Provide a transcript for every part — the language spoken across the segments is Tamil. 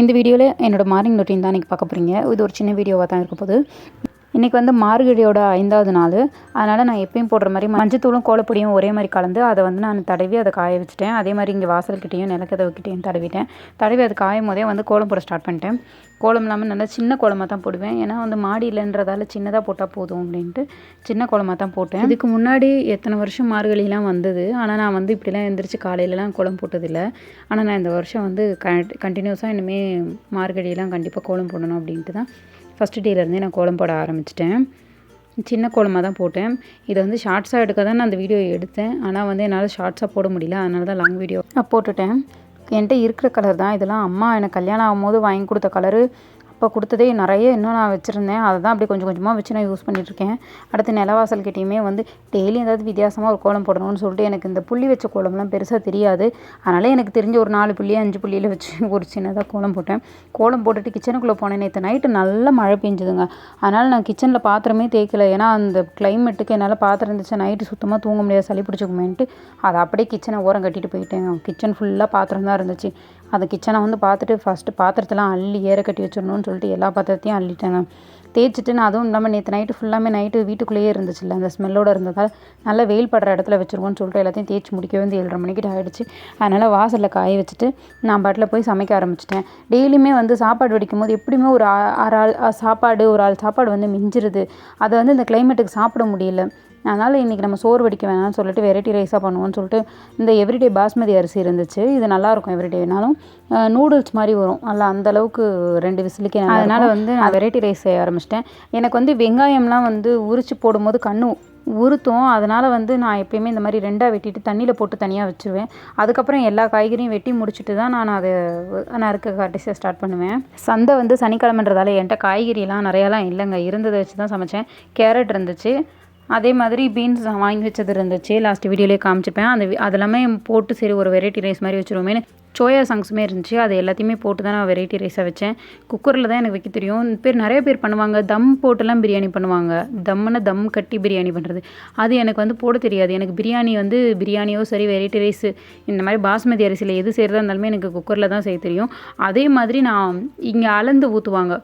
இந்த வீடியோவில் என்னோடய மார்னிங் ரொட்டீன் தான் இன்றைக்கி பார்க்க போகிறீங்க இது ஒரு சின்ன வீடியோவாக தான் இருக்க போகுது. இன்றைக்கி வந்து மார்கழியோட ஐந்தாவது நாள். அதனால் நான் எப்பயும் போடுற மாதிரி மஞ்சத்தூளும் கோலப்பொடியும் ஒரே மாதிரி கலந்து அதை வந்து நான் தடவி அதை காய வச்சுட்டேன். அதே மாதிரி இங்கே வாசல்கிட்டையும் நிலக்கதவுக்கிட்டையும் தடவிட்டேன். தடவி அது காயும் போதே வந்து கோலம் போட ஸ்டார்ட் பண்ணிட்டேன். கோலம் இல்லாமல் நல்லா சின்ன கோலமாக தான் போடுவேன். ஏன்னா வந்து மாடி இல்லைன்றதால சின்னதாக போட்டால் போதும் அப்படின்ட்டு சின்ன கோலமாக தான் போட்டேன். இதுக்கு முன்னாடி எத்தனை வருஷம் மார்கழிலாம் வந்தது. ஆனால் நான் வந்து இப்படிலாம் எழுந்திரிச்சு காலையிலலாம் கோலம் போட்டதில்லை. ஆனால் நான் இந்த வருஷம் வந்து க கண்டினியூஸாக இனிமேல் மார்கழியெலாம் கண்டிப்பாக கோலம் போடணும் அப்படின்ட்டு தான் ஃபஸ்ட்டு டேலேருந்தே நான் கோலம் போட ஆரம்பிச்சிட்டேன். சின்ன கோலமாக தான் போட்டேன். இதை வந்து ஷார்ட்ஸாக எடுக்க தான் நான் அந்த வீடியோ எடுத்தேன். ஆனால் வந்து என்னால் ஷார்ட்ஸாக போட முடியல. அதனால தான் லாங் வீடியோ போட்டுட்டேன். என்கிட்ட இருக்கிற கலர் தான். இதெல்லாம் அம்மா எனக்கு கல்யாணம் ஆகும்போது வாங்கி கொடுத்த கலரு அப்போ கொடுத்ததே நிறைய இன்னும் நான் வச்சுருந்தேன். அதை தான் அப்படியே கொஞ்சம் கொஞ்சமாக வச்சு நான் யூஸ் பண்ணிகிட்ருக்கேன் அடுத்து நிலவாசல் கிட்டேயுமே வந்து டெய்லி ஏதாவது வித்தியாசமாக ஒரு கோலம் போடணும்னு சொல்லிட்டு எனக்கு இந்த புள்ளி வச்ச கோலம்லாம் பெருசாக தெரியாது. அதனால் எனக்கு தெரிஞ்ச ஒரு நாலு புள்ளி அஞ்சு புள்ளியில் வச்சு ஒரு சின்னதாக கோலம் போட்டேன். கோலம் போட்டுட்டு கிச்சனுக்குள்ளே போனேன். நேற்று நைட்டு நல்ல மழை பெஞ்சுதுங்க. அதனால் நான் கிச்சனில் பாத்திரமே தேய்க்கல. ஏன்னா அந்த கிளைமேட்டுக்கு என்னால் பாத்திரம் இருந்துச்சு நைட்டு சுத்தமாக தூங்க முடியாது. சளி பிடிச்சிக்குமேன்ட்டு. அதை அப்படியே கிச்சனை ஓரம் கட்டிட்டு போயிட்டேன் கிச்சன் ஃபுல்லாக பாத்திரம் தான் இருந்துச்சு. அந்த கிச்சனை வந்து பார்த்துட்டு ஃபஸ்ட்டு பாத்திரத்தெல்லாம் அள்ளி ஏற கட்டி வச்சிடணும்னு சொல்லிட்டு எல்லா பாத்திரத்தையும் அள்ளிட்டேங்க. தேய்ச்சிட்டு நான் அதுவும் இல்லாமல் நேற்று நைட்டு ஃபுல்லாமே நைட்டு வீட்டுக்குள்ளேயே இருந்துச்சுல்ல அந்த ஸ்மெல்லோடு இருந்ததால் நல்லா வெயில் படுற இடத்துல வச்சுருவோன்னு சொல்லிட்டு எல்லாத்தையும் தேய்ச்சி முடிக்கவே வந்து ஏழரை மணிக்கிட்ட ஆகிடுச்சு அதனால் வாசலில் காய வச்சுட்டு நான் பாட்டில் போய் சமைக்க ஆரம்பிச்சிட்டேன். டெய்லியுமே வந்து சாப்பாடு வடிக்கும் போது எப்படியுமே ஒரு ஆறு ஆள் சாப்பாடு ஒரு ஆள் சாப்பாடு வந்து மிஞ்சிருது. அதை வந்து இந்த கிளைமேட்டுக்கு சாப்பிட முடியல. அதனால் இன்றைக்கி நம்ம சோறு வடிக்க வேணாம்னு சொல்லிட்டு வெரைட்டி ரைஸாக பண்ணுவோம்னு சொல்லிட்டு இந்த எவ்ரிடே பாஸ்மதி அரிசி இருந்துச்சு. இது நல்லாயிருக்கும் எவ்ரிடேனாலும் நூடுல்ஸ் மாதிரி வரும். நல்லா அந்தளவுக்கு ரெண்டு விசிலுக்கே அதனால் வந்து நான் வெரைட்டி ரைஸ் செய்ய ஆரம்பிச்சிட்டேன். எனக்கு வந்து வெங்காயம்லாம் வந்து உரித்து போடும்போது கண்ணு உறுத்தும். அதனால் வந்து நான் எப்பயுமே இந்த மாதிரி ரெண்டாக வெட்டிட்டு தண்ணியில் போட்டு தனியாக வச்சுருவேன். அதுக்கப்புறம் எல்லா காய்கறியும் வெட்டி முடிச்சுட்டு தான் நான் அதை நறுக்க கடைசியாக ஸ்டார்ட் பண்ணுவேன். சந்தை வந்து சனிக்கிழமைன்றதால என்கிட்ட காய்கறியெல்லாம் நிறையாலாம் இல்லைங்க. இருந்ததை வச்சு தான் சமைச்சேன். கேரட் இருந்துச்சு. அதே மாதிரி பீன்ஸ் வாங்கி வச்சது இருந்துச்சு. லாஸ்ட் வீடியோலேயே காமிச்சிப்பேன். அந்த அதெல்லாமே போட்டு சரி ஒரு வெரைட்டி ரைஸ் மாதிரி வச்சுருவோமே சோயா சங்ஸுமே இருந்துச்சு. அது எல்லாத்தையுமே போட்டு தான் நான் வெரைட்டி ரைஸாக வச்சேன். குக்கரில் தான் எனக்கு வைக்க தெரியும். பேர் நிறைய பேர் பண்ணுவாங்க. தம் போட்டுலாம் பிரியாணி பண்ணுவாங்க. தம்முன்னு தம் கட்டி பிரியாணி பண்ணுறது அது எனக்கு வந்து போட தெரியாது. எனக்கு பிரியாணி வந்து பிரியாணியோ சரி வெரைட்டி ரைஸ் இந்த மாதிரி பாஸ்மதி அரிசியில் எது செய்கிறதா இருந்தாலுமே எனக்கு குக்கரில் தான் செய்ய தெரியும். அதே மாதிரி நான் இங்கே அளந்து ஊற்றுவாங்க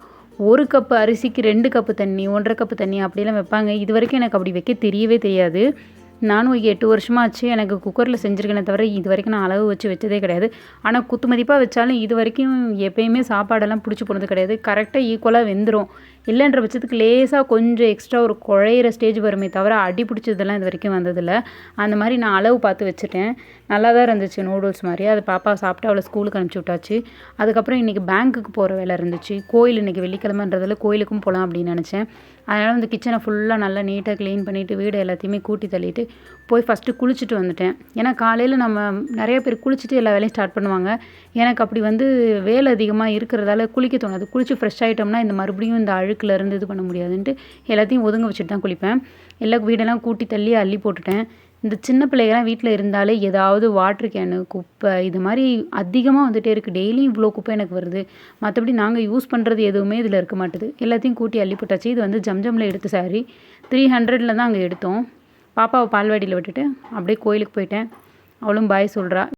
ஒரு கப்பு அரிசிக்கு ரெண்டு கப்பு தண்ணி ஒன்றரை கப்பு தண்ணி அப்படிலாம் வைப்பாங்க. இது வரைக்கும் எனக்கு அப்படி வைக்க தெரியவே தெரியாது. நானும் எட்டு வருஷமாச்சு எனக்கு குக்கரில் செஞ்சுருக்கேனே தவிர இது வரைக்கும் நான் அளவு வச்சு வச்சதே கிடையாது. ஆனால் குத்து மதிப்பாக வச்சாலும் இது வரைக்கும் எப்பயுமே சாப்பாடெல்லாம் பிடிச்சி போனது கிடையாது. கரெக்டாக ஈக்குவலாக வெந்துடும் இல்லைன்ற பட்சத்துக்கு லேசாக கொஞ்சம் எக்ஸ்ட்ரா ஒரு குழையிற ஸ்டேஜ் வருமே தவிர அடி பிடிச்சதெல்லாம் இது வரைக்கும் வந்ததில்லை. அந்த மாதிரி நான் அளவு பார்த்து வச்சுட்டேன். நல்லா தான் இருந்துச்சு நூடுல்ஸ் மாதிரி. அது பாப்பா சாப்பிட்டு அவளை ஸ்கூலுக்கு அனுப்பிச்சி விட்டாச்சு. அதுக்கப்புறம் இன்றைக்கி பேங்க்குக்கு போகிற வேலை இருந்துச்சு. கோயில் இன்றைக்கி வெள்ளிக்கிழமைன்றதில் கோயிலுக்கும் போகலாம் அப்படின்னு நினச்சேன். அதனால் வந்து கிச்சனை ஃபுல்லாக நல்லா நீட்டாக க்ளீன் பண்ணிவிட்டு வீடு எல்லாத்தையுமே கூட்டி தள்ளிட்டு போய் ஃபஸ்ட்டு குளிச்சுட்டு வந்துட்டேன். ஏன்னா காலையில் நம்ம நிறைய பேர் குளிச்சுட்டு எல்லா வேலையும் ஸ்டார்ட் பண்ணுவாங்க. எனக்கு அப்படி வந்து வேலை அதிகமாக இருக்கிறதால குளிக்க தோணாது. குளித்து ஃப்ரெஷ் ஆகிட்டோம்னா இந்த மறுபடியும் இந்த அழு இருந்து இது பண்ண முடியாதுன்ட்டு எல்லாத்தையும் ஒதுங்க வச்சுட்டு தான் குளிப்பேன். எல்லா வீடெல்லாம் கூட்டி தள்ளி அள்ளி போட்டுட்டேன். இந்த சின்ன பிள்ளைகள்லாம் வீட்டில் இருந்தாலே ஏதாவது வாட்ரு கேனு குப்பை இது மாதிரி அதிகமாக வந்துகிட்டே இருக்குது டெய்லியும் இவ்வளோ குப்பை எனக்கு வருது. மற்றபடி நாங்கள் யூஸ் பண்ணுறது எதுவுமே இதில் இருக்க மாட்டுது. எல்லாத்தையும் கூட்டி அள்ளி போட்டாச்சு. இது வந்து ஜம்ஜம்ல எடுத்த சாரி த்ரீ ஹண்ட்ரடில் தான் அங்கே எடுத்தோம். பாப்பாவை பால்வாடியில் விட்டுட்டு அப்படியே கோயிலுக்கு போயிட்டேன். அவளும் பாய் சொல்கிறா